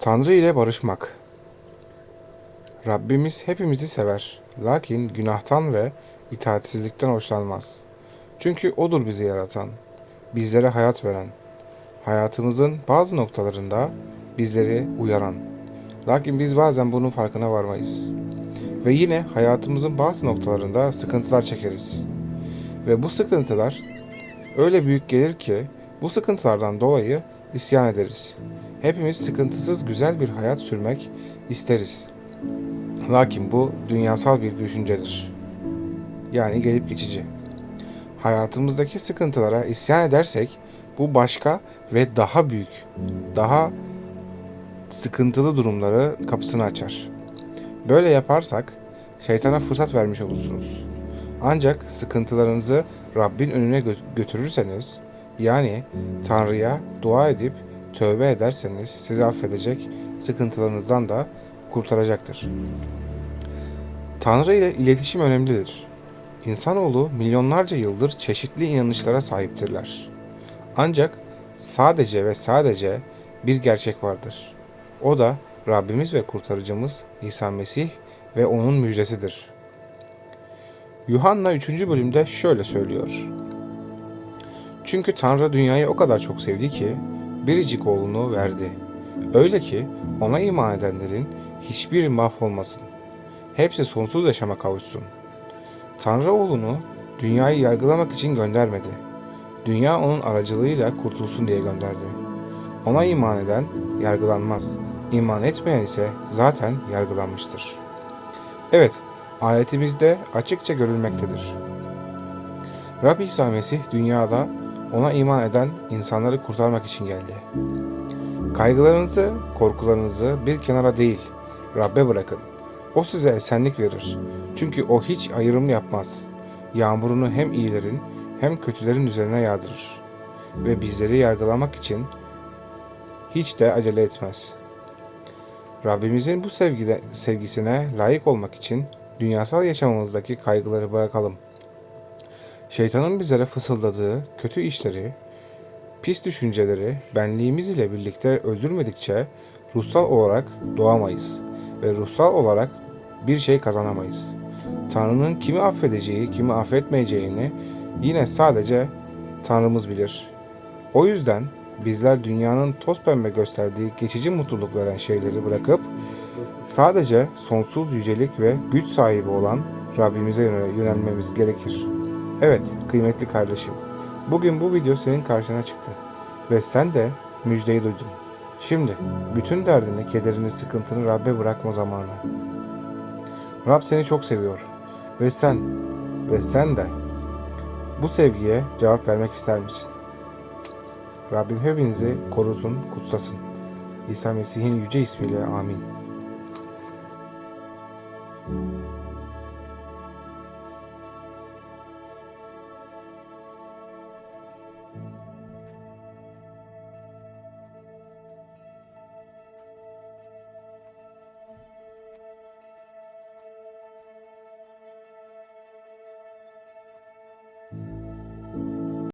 Tanrı ile barışmak. Rabbimiz hepimizi sever. Lakin günahtan ve itaatsizlikten hoşlanmaz. Çünkü O'dur bizi yaratan, bizlere hayat veren, hayatımızın bazı noktalarında bizleri uyaran. Lakin biz bazen bunun farkına varmayız. Ve yine hayatımızın bazı noktalarında sıkıntılar çekeriz. Ve bu sıkıntılar öyle büyük gelir ki bu sıkıntılardan dolayı isyan ederiz. Hepimiz sıkıntısız güzel bir hayat sürmek isteriz. Lakin bu dünyasal bir düşüncedir. Yani gelip geçici. Hayatımızdaki sıkıntılara isyan edersek bu başka ve daha büyük, daha sıkıntılı durumları kapısını açar. Böyle yaparsak şeytana fırsat vermiş olursunuz. Ancak sıkıntılarınızı Rabbin önüne gö- götürürseniz, yani Tanrı'ya dua edip tövbe ederseniz sizi affedecek, sıkıntılarınızdan da kurtaracaktır. Tanrı ile iletişim önemlidir. İnsanoğlu milyonlarca yıldır çeşitli inanışlara sahiptirler. Ancak sadece ve sadece bir gerçek vardır. O da Rabbimiz ve kurtarıcımız İsa Mesih ve onun müjdesidir. Yuhanna 3. bölümde şöyle söylüyor. Çünkü Tanrı dünyayı o kadar çok sevdi ki biricik oğlunu verdi. Öyle ki ona iman edenlerin hiçbiri mahvolmasın. Hepsi sonsuz yaşama kavuşsun. Tanrı oğlunu dünyayı yargılamak için göndermedi. Dünya onun aracılığıyla kurtulsun diye gönderdi. Ona iman eden yargılanmaz. İman etmeyen ise zaten yargılanmıştır. Evet, ayetimizde açıkça görülmektedir. Rab İsa Mesih dünyada ona iman eden insanları kurtarmak için geldi. Kaygılarınızı, korkularınızı bir kenara değil, Rab'be bırakın. O size esenlik verir. Çünkü o hiç ayrım yapmaz. Yağmurunu hem iyilerin hem kötülerin üzerine yağdırır. Ve bizleri yargılamak için hiç de acele etmez. Rabbimizin bu sevgide, sevgisine layık olmak için dünyasal yaşamımızdaki kaygıları bırakalım. Şeytanın bizlere fısıldadığı kötü işleri, pis düşünceleri benliğimiz ile birlikte öldürmedikçe ruhsal olarak doğamayız ve ruhsal olarak bir şey kazanamayız. Tanrı'nın kimi affedeceği, kimi affetmeyeceğini yine sadece Tanrımız bilir. O yüzden bizler dünyanın toz pembe gösterdiği geçici mutluluk veren şeyleri bırakıp sadece sonsuz yücelik ve güç sahibi olan Rabbimize yönel- yönelmemiz gerekir. Evet kıymetli kardeşim, bugün bu video senin karşına çıktı ve sen de müjdeyi duydun. Şimdi bütün derdini, kederini, sıkıntını Rabbe bırakma zamanı. Rab seni çok seviyor ve sen ve sen de bu sevgiye cevap vermek ister misin? Rabbim hepinizi korusun, kutsasın. İsa Mesih'in yüce ismiyle amin.